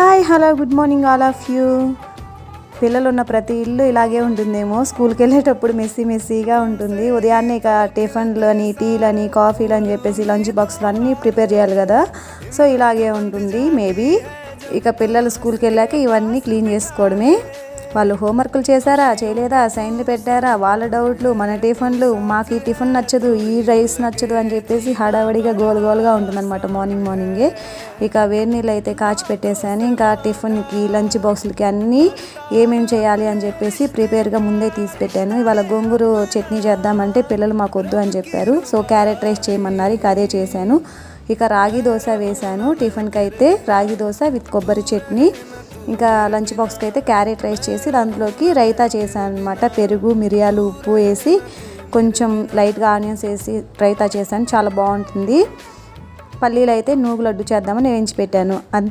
Hi hello good morning all of you. పిల్లలు ఉన్న ప్రతి ఇల్లు ఇలాగే ఉంటుందేమో. స్కూల్కి వెళ్ళేటప్పుడు మెస్సీ మెస్సీగా ఉంటుంది. ఉదయాన్నే ఇక టిఫిన్లు అని టీలని కాఫీలు అని చెప్పేసి లంచ్ బాక్స్లు అన్నీ ప్రిపేర్ చేయాలి కదా. సో ఇలాగే ఉంటుంది. మేబీ ఇక పిల్లలు స్కూల్కి వెళ్ళాక ఇవన్నీ క్లీన్ చేసుకోవడమే. వాళ్ళు హోంవర్క్లు చేశారా చేయలేదా సైన్లు పెట్టారా వాళ్ళ డౌట్లు మన టిఫిన్లు మాకు ఈ టిఫిన్ నచ్చదు ఈ రైస్ నచ్చదు అని చెప్పేసి హడావడిగా గోల్ గోల్గా ఉంటుందన్నమాట మార్నింగ్ మార్నింగే. ఇక వేడి నీళ్ళు అయితే కాచి పెట్టేశాను. ఇంకా టిఫిన్కి లంచ్ బాక్సులకి అన్నీ ఏమేమి చేయాలి అని చెప్పేసి ప్రిపేర్గా ముందే తీసి పెట్టాను. ఇవాళ గోంగూర చట్నీ చేద్దామంటే పిల్లలు మాకు వద్దు అని చెప్పారు. సో క్యారెట్ రైస్ చేయమన్నారు ఇక అదే చేశాను. ఇక రాగి దోశ వేశాను. టిఫిన్కి అయితే రాగి దోశ విత్ కొబ్బరి చట్నీ. ఇంకా లంచ్ బాక్స్కి అయితే క్యారెట్ రైస్ చేసి దాంట్లోకి రైతా చేశాను అనమాట పెరుగు మిరియాలు ఉప్పు వేసి కొంచెం లైట్గా ఆనియన్స్ వేసి రైతా చేశాను. చాలా బాగుంటుంది. పల్లీలు అయితే నూగు లడ్డు చేద్దామని వేయించి పెట్టాను.